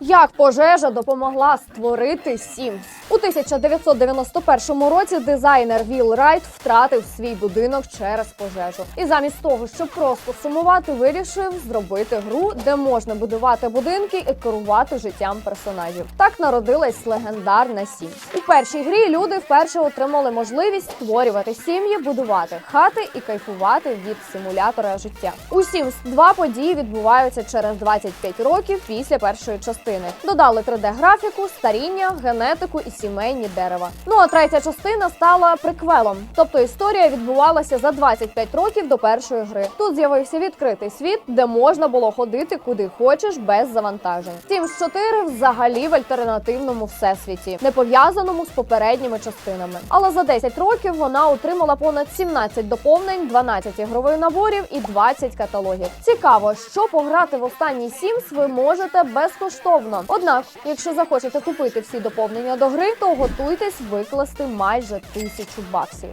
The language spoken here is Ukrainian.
Як пожежа допомогла створити Sims? У 1991 році дизайнер Вілл Райт втратив свій будинок через пожежу. І замість того, щоб просто сумувати, вирішив зробити гру, де можна будувати будинки і керувати життям персонажів. Так народилась легендарна Sims. У першій грі люди вперше отримали можливість створювати сім'ї, будувати хати і кайфувати від симулятора життя. У Sims 2 події відбуваються через 25 років після першої частини. Додали 3D-графіку, старіння, генетику і сімейні дерева. Ну а третя частина стала приквелом, тобто історія відбувалася за 25 років до першої гри. Тут з'явився відкритий світ, де можна було ходити куди хочеш без завантажень. Sims 4 взагалі в альтернативному всесвіті, не пов'язаному з попередніми частинами. Але за 10 років вона отримала понад 17 доповнень, 12 ігрових наборів і 20 каталогів. Цікаво, що пограти в останній Sims ви можете безкоштовно. Однак, якщо захочете купити всі доповнення до гри, то готуйтесь викласти майже тисячу баксів.